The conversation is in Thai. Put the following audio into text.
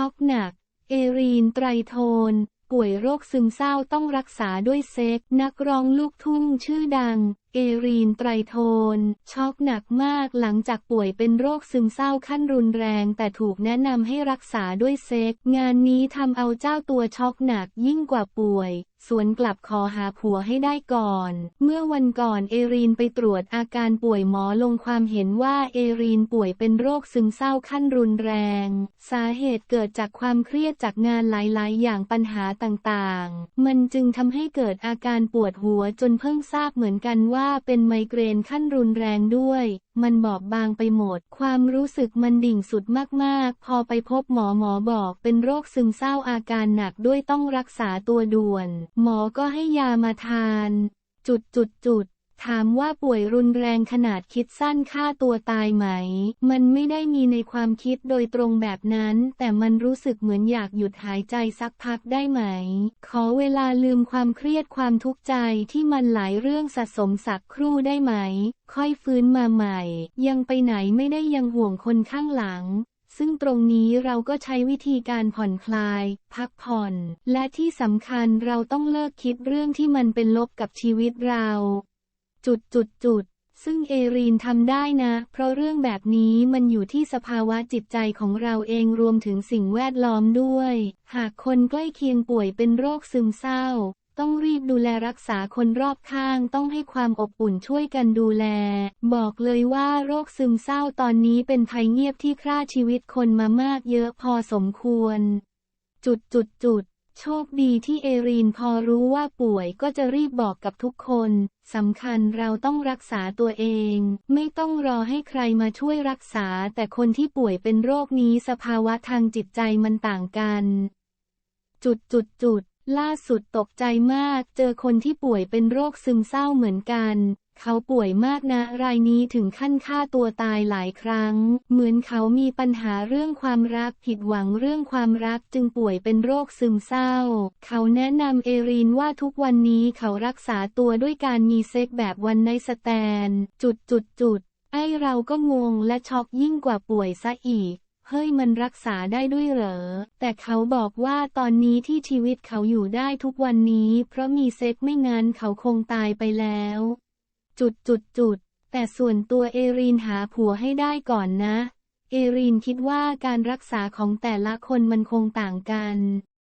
ช็อกหนัก เอรีนไตรโทน ป่วยโรคซึมเศร้าต้องรักษาด้วยเซ็ก นักร้องลูกทุ่งชื่อดังเอรีนไตรโทน ช็อกหนักมากหลังจากป่วยเป็นโรคซึมเศร้าขั้นรุนแรง แต่ถูกแนะนำให้รักษาด้วยเซ็ก งานนี้ทำเอาเจ้าตัวช็อกหนักยิ่งกว่าป่วย สวนกลับขอหาผัวให้ได้ก่อน เมื่อวันก่อนเอรีนไปตรวจอาการป่วยหมอลงความเห็นว่าเอรีนป่วยเป็นโรคซึมเศร้าขั้นรุนแรง สาเหตุเกิดจากความเครียดจากงานหลายๆ อย่างปัญหาต่างๆ มันจึงทำให้เกิดอาการปวดหัวจนเพิ่งทราบเหมือนกันว่าเป็นไมเกรนขั้นรุนแรงด้วย มันบอบบางไปหมด ความรู้สึกมันดิ่งสุดมากๆ พอไปพบหมอหมอบอกเป็นโรคซึมเศร้าอาการหนักด้วยต้องรักษาตัวด่วน หมอก็ให้ยามาทาน จุดจุดจุด ถามว่าป่วยรุนแรงขนาดคิดสั้นฆ่าตัวตายไหม มันไม่ได้มีในความคิดโดยตรงแบบนั้น แต่มันรู้สึกเหมือนอยากหยุดหายใจสักพักได้ไหม ขอเวลาลืมความเครียดความทุกข์ใจที่มันหลายเรื่องสะสมสักครู่ได้ไหม ค่อยฟื้นมาใหม่ ยังไปไหนไม่ได้ยังห่วงคนข้างหลังซึ่งตรงนี้เราก็ใช้วิธีการผ่อนคลาย พักผ่อน และที่สำคัญเราต้องเลิกคิดเรื่องที่มันเป็นลบกับชีวิตเรา จุดจุดจุดซึ่งเอรีนทำได้นะ เพราะเรื่องแบบนี้มันอยู่ที่สภาวะจิตใจของเราเองรวมถึงสิ่งแวดล้อมด้วย หากคนใกล้เคียงป่วยเป็นโรคซึมเศร้า ต้องรีบดูแลรักษาคนรอบข้างต้องให้ความอบอุ่นช่วยกันดูแล บอกเลยว่าโรคซึมเศร้าตอนนี้เป็นภัยเงียบที่ฆ่าชีวิตคนมามากเยอะพอสมควร จุดจุดจุด โชคดีที่เอรีนพอรู้ว่าป่วยก็จะรีบบอกกับทุกคนสำคัญเราต้องรักษาตัวเอง ไม่ต้องรอให้ใครมาช่วยรักษา แต่คนที่ป่วยเป็นโรคนี้สภาวะทางจิตใจมันต่างกัน จุดจุดจุดล่าสุดตกใจมาก เจอคนที่ป่วยเป็นโรคซึมเศร้าเหมือนกัน เขาป่วยมากนะ รายนี้ถึงขั้นฆ่าตัวตายหลายครั้ง เหมือนเขามีปัญหาเรื่องความรักผิดหวังเรื่องความรักจึงป่วยเป็นโรคซึมเศร้า เขาแนะนำเอรีนว่าทุกวันนี้เขารักษาตัวด้วยการมีเซ็กแบบวันในสแตน จุดจุดจุดไอเราก็งงและช็อกยิ่งกว่าป่วยซะอีกเฮ้ยมันรักษาได้ด้วยเหรอ แต่เขาบอกว่าตอนนี้ที่ชีวิตเขาอยู่ได้ทุกวันนี้ เพราะมีเซ็กไม่งั้นเขาคงตายไปแล้ว จุดจุดจุดแต่ส่วนตัวเอรีนหาผัวให้ได้ก่อนนะ เอรีนคิดว่าการรักษาของแต่ละคนมันคงต่างกัน